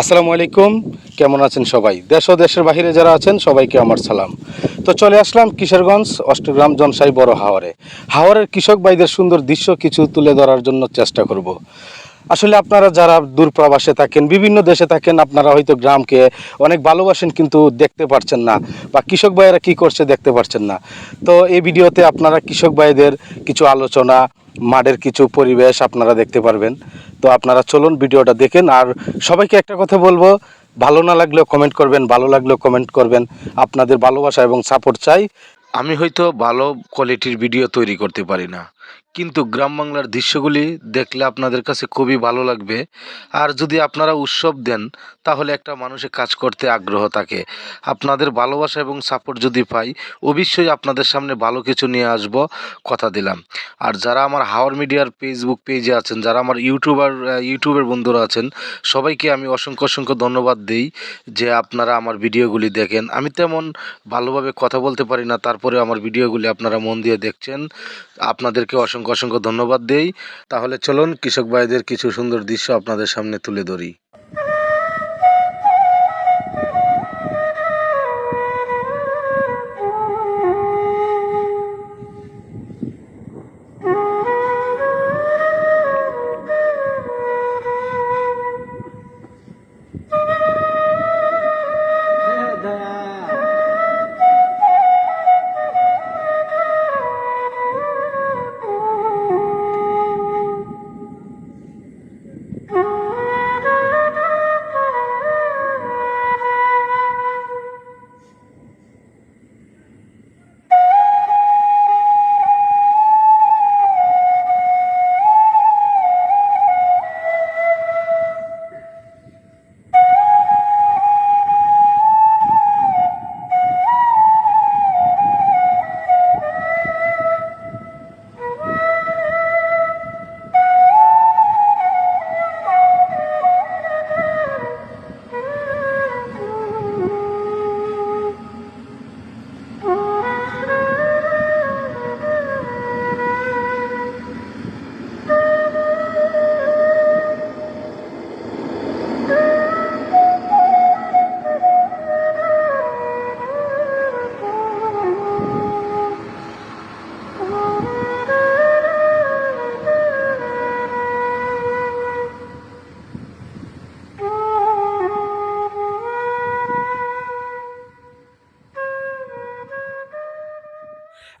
আসসালামু আলাইকুম, কেমন আছেন সবাই? দেশ ও দেশের বাহিরে যারা আছেন, সবাইকে আমার সালাম। তো চলে আসলাম কিশোরগঞ্জ, অষ্টগ্রাম জনসাই বড় হাওরে। হাওরের কৃষক ভাইদের সুন্দর দৃশ্য কিছু তুলে ধরার জন্য চেষ্টা করব। আসলে আপনারা যারা দূরপ্রবাসে থাকেন, বিভিন্ন দেশে থাকেন, আপনারা হয়তো গ্রামকে অনেক ভালোবাসেন, কিন্তু দেখতে পারছেন না, বা কৃষক ভাইয়েরা কি করছে দেখতে পারছেন না। তো এই ভিডিওতে আপনারা কৃষক ভাইদের কিছু আলোচনা মাঠের কিছু পরিবেশ আপনারা দেখতে পারবেন। তো আপনারা চলুন ভিডিওটা দেখেন। আর সবাইকে একটা কথা বলব, ভালো না লাগলেও কমেন্ট করবেন, ভালো লাগলেও কমেন্ট করবেন। আপনাদের ভালোবাসা এবং সাপোর্ট চাই। আমি হয়তো ভালো কোয়ালিটির ভিডিও তৈরি করতে পারি না। কিন্তু গ্রাম বাংলার দৃশ্যগুলি দেখলে আপনাদের কাছে খুবই ভালো লাগবে। আর যদি আপনারা উৎসব দেন, তাহলে একটা মানুষে কাজ করতে আগ্রহ থাকে। আপনাদের ভালোবাসা এবং সাপোর্ট যদি পাই, অবশ্যই আপনাদের সামনে ভালো কিছু নিয়ে আসব, কথা দিলাম। আর যারা আমার হাওয়ার মিডিয়ার ফেসবুক পেজে আছেন, যারা আমার ইউটিউবার ইউটিউবের বন্ধুরা আছেন, সবাইকে আমি অসংখ্য অসংখ্য ধন্যবাদ দিই যে আপনারা আমার ভিডিওগুলি দেখেন। আমি তেমন ভালোভাবে কথা বলতে পারি না তারপরে আমার ভিডিওগুলি আপনারা মন দিয়ে দেখছেন। আপনাদেরকে অসংখ্য অসংখ্য ধন্যবাদ দেই। তাহলে চলুন কৃষক ভাইদের কিছু সুন্দর দৃশ্য আপনাদের সামনে তুলে ধরি।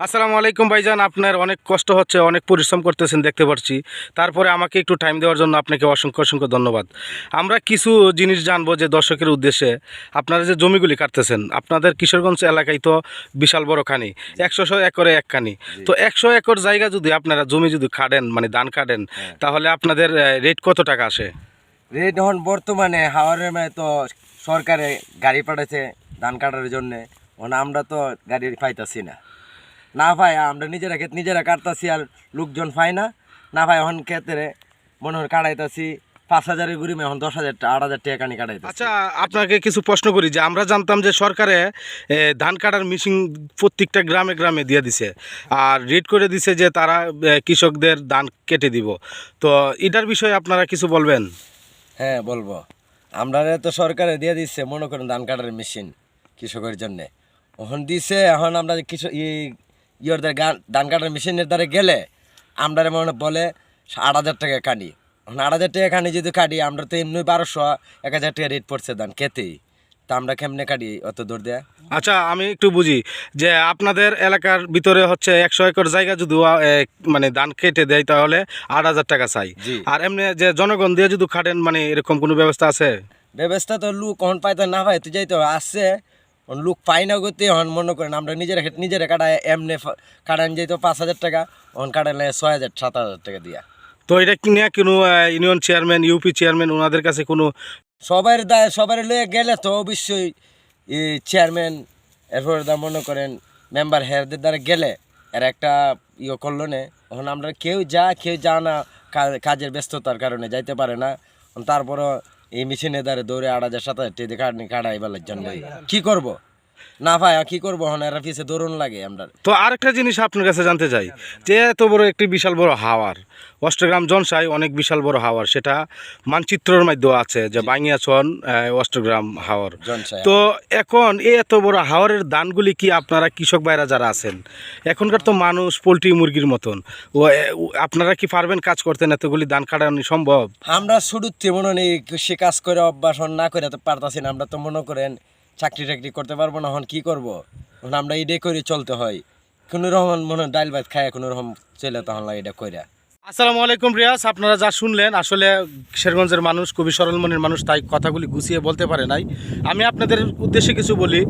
আসসালামু আলাইকুম ভাইজান আপনার অনেক কষ্ট হচ্ছে অনেক পরিশ্রম করতেছেন দেখতে পাচ্ছি তারপরে আমাকে একটু টাইম দেওয়ার জন্য আপনাকে অসংখ্য অসংখ্য ধন্যবাদ। আমরা কিছু জিনিস জানব যে দর্শকের উদ্দেশ্যে। আপনারা যে জমিগুলি কাটতেছেন আপনাদের কিশোরগঞ্জ এলাকায় তো বিশাল বড় খানি একশো একরে এক খানি। তো একশো একর জায়গা যদি আপনারা জমি যদি কাটেন মানে ধান কাটেন তাহলে আপনাদের রেট কত টাকা আসে? রেট এখন বর্তমানে হাওয়ারের মানে তো সরকারে গাড়ি পাঠাচ্ছে ধান কাটার জন্যে। আমরা তো গাড়ি পাইতাছি না। না ভাই আমরা নিজেরা ক্ষেত নিজেরা কাটতাছি আর লোকজন পাই না। না ভাই এখন ক্ষেত্রে মনে হয় কাটাইতাছি। পাঁচ হাজারের ঘুরিমে এখন দশ হাজার আট হাজার টাকা কানি কাটাইতাছি। আচ্ছা আপনাকে কিছু প্রশ্ন করি যে আমরা জানতাম যে সরকারে ধান কাটার মেশিন প্রত্যেকটা গ্রামে গ্রামে দিয়ে দিছে। আর রেড করে দিছে যে তারা কৃষকদের ধান কেটে দিব। তো এটার বিষয়ে আপনারা কিছু বলবেন? হ্যাঁ বলব। আমরা তো সরকারে দিয়ে দিচ্ছে মনে করেন ধান কাটার মেশিন কৃষকের জন্যে। এখন দিছে এখন আমরা কৃষক ইয়ের গান- ধান কাটার মেশিনের দ্বারা গেলে আমরা মনে বলে আট হাজার টাকা কাটি। এখন আট হাজার টাকা কাটি যদি কাটি আমরা তো এমনি বারোশো এক হাজার টাকা রেট পড়ছে ধান খেতেই। তা আমরা কেমনে কাটি অত দূর দেয়া? আচ্ছা আমি একটু বুঝি যে আপনাদের এলাকার ভিতরে হচ্ছে একশো একর জায়গা যদি মানে ধান কেটে দেয় তাহলে আট হাজার টাকা চাই। জি। আর এমনি যে জনগণ দিয়ে যদি খাটেন মানে এরকম কোনো ব্যবস্থা আছে? ব্যবস্থা তো লুক এখন পাইতে না পাই তুই যাইতো আসছে লুক পাই না গতি এখন মনে করেন আমরা নিজেরা নিজেরা কাটায় এমনি কাটান যাইতো পাঁচ হাজার টাকা এখন কাটালে ছয় হাজার সাত হাজার টাকা দিয়া। তো এটা কি নিয়ে কোনো ইউনিয়ন চেয়ারম্যান ইউপি চেয়ারম্যান ওনাদের কাছে কোনো সবার দায় সবার লয়ে গেলে তো অবশ্যই চেয়ারম্যান এরপর দা মনে করেন মেম্বার হেয়ারদের দ্বারা গেলে এর একটা ইয়ে করল না। এখন আমরা কেউ যা কেউ যা না কাজের ব্যস্ততার কারণে যাইতে পারে না। তারপরও এই মেশিনে দ্বারা দৌড়ে আড়া যায় সাথে কাটাইবার কি করব? না ভাই কি করব এখন? এরা পিছে দৌড়ন লাগে আমরা। তো আরেকটা জিনিস আপনার কাছে জানতে চাই যে এত বড় একটি বিশাল বড় হাওয়ার অষ্টগ্রাম জনসাই অনেক বিশাল বড় হাওয়ার সেটা মানচিত্রের মধ্যে আছে যে বাঙিয়াছন অষ্টগ্রাম হাওয়ার। জনসায়। তো এখন এই এত বড় হাওয়ারের দানগুলি কি আপনারা কৃষক ভাইরা যারা আছেন এখনকার তো মানুষ পোলট্রি মুরগির মতন ও আপনারা কি পারবেন কাজ করতেন এতগুলি দান কাটানো সম্ভব? আমরা শুরুতে মনে নেই সে কাজ করে অভ্যাস না করে তো পারতাছি না আমরা তো মনে করেন চাকরি টাকরি করতে পারব না, এখন কি করব? আমরা এটাই করে চলতে হয়। কোনো রকম মনে হয় ডাইল ভাত খায় কোনো রকম চলে তখন লাগে এটা কইরা। আসসালামু আলাইকুম রিয়াজ, আপনারা যা শুনলেন, আসলে শেরগঞ্জের মানুষ কবি সরল মনের মানুষ, তাই কথাগুলি গুছিয়ে বলতে পারে নাই। আমি আপনাদের উদ্দেশ্যে কিছু বলি,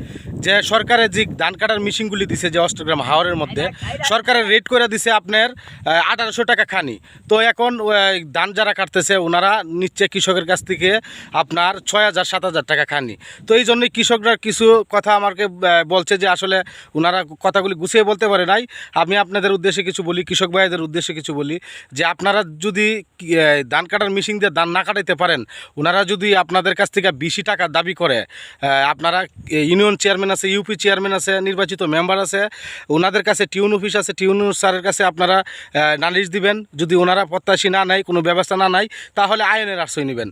যে সরকারের যে ধান কাটার মেশিনগুলি দিছে, যে অষ্টগ্রাম হাওয়ারের মধ্যে, সরকারের রেট করে দিছে আপনার আঠারোশো টাকা খানি। তো এখন ধান যারা কাটতেছে, ওনারা নিচ্ছে কৃষকের কাছ থেকে আপনার ছয় হাজার, সাত হাজার টাকা খানি। তো এই জন্যই কৃষকরা কিছু কথা আমাকে বলছে যে আসলে ওনারা কথাগুলি গুছিয়ে বলতে পারে নাই। আমি আপনাদের উদ্দেশ্যে কিছু বলি, কৃষক ভাইদের উদ্দেশ্যে কিছু বলি যে আপনারা যদি ধান কাটার মেশিন দিয়ে ধান না কাটাইতে পারেন ওনারা যদি আপনাদের কাছ থেকে বেশি টাকা দাবি করে আপনারা ইউনিয়ন চেয়ারম্যান আছে ইউপি চেয়ারম্যান আছে, নির্বাচিত মেম্বার আছে ওনাদের কাছে টিউন অফিস আছে টিউন স্যারের কাছে আপনারা নালিশ দিবেন। যদি ওনারা প্রত্যাশী না নেয়, কোনো ব্যবস্থা না নেয়, তাহলে আইনের আশ্রয় নেবেন।